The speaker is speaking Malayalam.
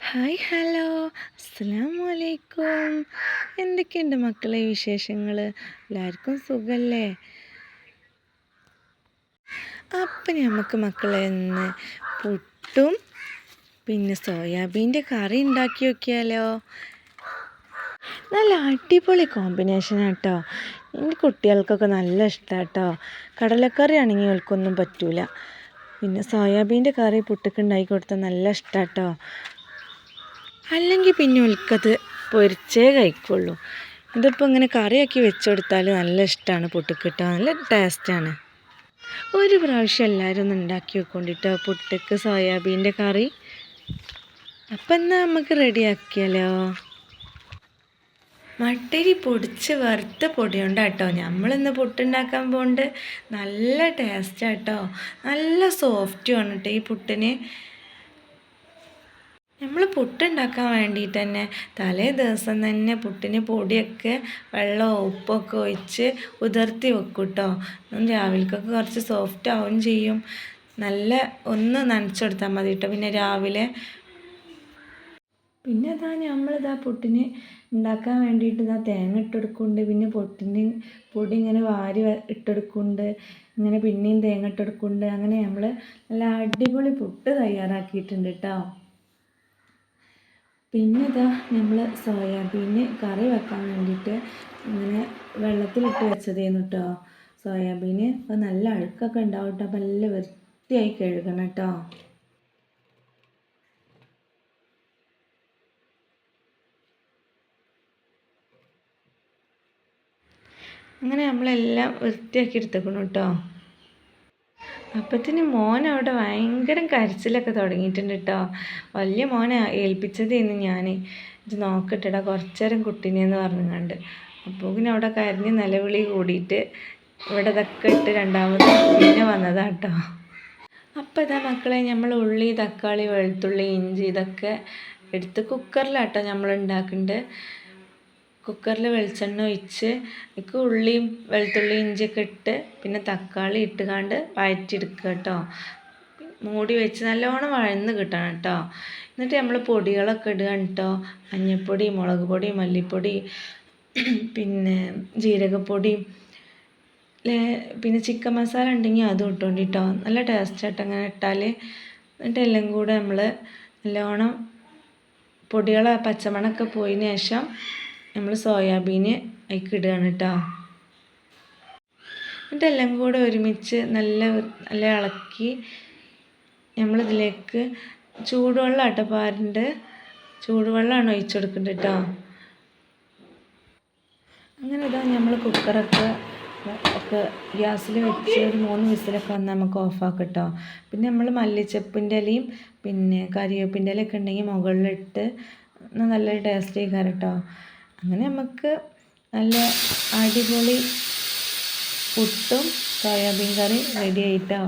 Hi hello. അസ്സലാമു അലൈക്കും എന്തൊക്കെയുണ്ട് മക്കളെ വിശേഷങ്ങൾ എല്ലാവർക്കും സുഖല്ലേ? അപ്പം നമുക്ക് മക്കളെ ഇന്ന് പുട്ടും പിന്നെ സോയാബീന്റെ കറി ഉണ്ടാക്കി നോക്കിയാലോ? നല്ല അടിപൊളി കോമ്പിനേഷൻ കേട്ടോ എന്റെ കുട്ടികൾക്കൊക്കെ നല്ല ഇഷ്ടമാണ് കേട്ടോ കടലക്കറി ആണെങ്കിൽ അവൾക്കൊന്നും പറ്റൂല. പിന്നെ സോയാബീന്റെ കറി പുട്ടൊക്കെ ഉണ്ടാക്കി കൊടുത്താൽ നല്ല ഇഷ്ടമാണ് കേട്ടോ അല്ലെങ്കിൽ പിന്നെ ഉൽക്കത്ത് പൊരിച്ചേ കഴിക്കുള്ളൂ. ഇതിപ്പോൾ ഇങ്ങനെ കറിയാക്കി വെച്ചുകൊടുത്താൽ നല്ല ഇഷ്ടമാണ് പുട്ടുക്കിട്ടോ നല്ല ടേസ്റ്റാണ്. ഒരു പ്രാവശ്യം എല്ലാവരും ഒന്ന് ഉണ്ടാക്കി വെക്കൊണ്ടിട്ടോ പുട്ടുക്ക് സോയാബീന്റെ കറി. അപ്പം എന്നാൽ നമുക്ക് റെഡിയാക്കിയാലോ? മട്ടരി പൊടിച്ച് വറുത്ത പൊടിയുണ്ട് കേട്ടോ നമ്മളിന്ന് പുട്ടുണ്ടാക്കാൻ പോകുന്നുണ്ട് നല്ല ടേസ്റ്റാട്ടോ. നല്ല സോഫ്റ്റുമാണ് കേട്ടോ ഈ പുട്ടിന്. നമ്മൾ പുട്ടുണ്ടാക്കാൻ വേണ്ടിയിട്ട് തന്നെ തലേ ദിവസം തന്നെ പുട്ടിന് പൊടിയൊക്കെ വെള്ളമോ ഉപ്പൊക്കെ ഒഴിച്ച് ഉതിർത്തി വെക്കും കേട്ടോ രാവിലേക്കൊക്കെ കുറച്ച് സോഫ്റ്റ് ആവുകയും ചെയ്യും. നല്ല ഒന്ന് നനച്ചെടുത്താൽ മതി കേട്ടോ പിന്നെ രാവിലെ പിന്നെ അതാ നമ്മളിതാ പുട്ടിന് ഉണ്ടാക്കാൻ വേണ്ടിയിട്ട് ഇതാ തേങ്ങ ഇട്ടെടുക്കുന്നുണ്ട്. പിന്നെ പൊട്ടിന് പൊടി ഇങ്ങനെ വാരി ഇട്ടെടുക്കുന്നുണ്ട്. ഇങ്ങനെ പിന്നെയും തേങ്ങ ഇട്ടെടുക്കുന്നുണ്ട്. അങ്ങനെ നമ്മൾ നല്ല അടിപൊളി പുട്ട് തയ്യാറാക്കിയിട്ടുണ്ട് കേട്ടോ പിന്നെ ഇതാ നമ്മൾ സോയാബീന് കറി വെക്കാൻ വേണ്ടിയിട്ട് ഇങ്ങനെ വെള്ളത്തിലിട്ട് വെച്ചതേന്നു കേട്ടോ സോയാബീന്. അപ്പോൾ നല്ല അഴുക്കൊക്കെ ഉണ്ടാവും കേട്ടോ അപ്പോൾ നല്ല വൃത്തിയായി കഴുകണം കേട്ടോ അങ്ങനെ നമ്മളെല്ലാം വൃത്തിയാക്കി എടുത്തേക്കണം കേട്ടോ അപ്പത്തിന് മോൻ അവിടെ ഭയങ്കര കരച്ചിലൊക്കെ തുടങ്ങിയിട്ടുണ്ട് കേട്ടോ വലിയ മോനെ ഏൽപ്പിച്ചതേന്ന് ഞാൻ ഇത് നോക്കട്ടെടാ കുറച്ചേരം കുട്ടീനെന്ന് പറഞ്ഞുകൊണ്ട് അപ്പോൾ പിന്നെ അവിടെ കരഞ്ഞ് നിലവിളി കൂടിയിട്ട് ഇവിടെ ഇതൊക്കെ ഇട്ട് രണ്ടാമത് പിന്നെ വന്നതാണ് കേട്ടോ അപ്പോൾ ഇതാ മക്കളെ നമ്മൾ ഉള്ളി തക്കാളി വെളുത്തുള്ളി ഇഞ്ചി ഇതൊക്കെ എടുത്ത് കുക്കറിലാട്ടോ നമ്മൾ ഉണ്ടാക്കുന്നുണ്ട് കുക്കറിൽ വെളിച്ചെണ്ണ ഒഴിച്ച് അതിലേക്ക് ഉള്ളിയും വെളുത്തുള്ളിയും ഇഞ്ചിയൊക്കെ ഇട്ട് പിന്നെ തക്കാളി ഇട്ടുകൊണ്ട് വഴറ്റിയെടുക്കുക കേട്ടോ. മൂടി വെച്ച് നല്ലോണം വഴന്ന് കിട്ടണം കേട്ടോ. എന്നിട്ട് നമ്മൾ പൊടികളൊക്കെ ഇടുക കേട്ടോ. മഞ്ഞൾപ്പൊടി മുളക് പൊടി മല്ലിപ്പൊടി പിന്നെ ജീരകപ്പൊടി പിന്നെ ചിക്കൻ മസാല ഉണ്ടെങ്കിൽ അതും ഇട്ടുകൊണ്ട് കേട്ടോ. നല്ല ടേസ്റ്റായിട്ട് അങ്ങനെ ഇട്ടാൽ എന്നിട്ട് എല്ലാം കൂടെ നമ്മൾ നല്ലോണം പൊടികളെ പച്ചമണമൊക്കെ പോയതിന് ശേഷം നമ്മൾ സോയാബീന് അതിലേക്ക് ഇടുകയാണ് കേട്ടോ എന്നിട്ടെല്ലാം കൂടെ ഒരുമിച്ച് നല്ല നല്ല ഇളക്കി നമ്മളിതിലേക്ക് ചൂടുവെള്ളം കേട്ടോ പാരന്റെ ചൂടുവെള്ളമാണ് ഒഴിച്ചു കൊടുക്കേണ്ടത് കേട്ടോ അങ്ങനെ ഇതാ നമ്മൾ കുക്കറൊക്കെ ഒക്കെ ഗ്യാസിൽ വെച്ച് ഒരു മൂന്ന് വിസിലൊക്കെ വന്നാൽ നമുക്ക് ഓഫാക്കാം കേട്ടോ പിന്നെ നമ്മൾ മല്ലിച്ചപ്പിന്റെ ഇലയും പിന്നെ കറിവേപ്പിന്റെ ഇലയൊക്കെ ഉണ്ടെങ്കിൽ മുകളിലിട്ട് നല്ലൊരു ടേസ്റ്റ് ചെയ്യാറ് കേട്ടോ അങ്ങനെ നമുക്ക് നല്ല അടിപൊളി പുട്ടും സോയാബീൻ കറി റെഡി ആയിട്ടോ?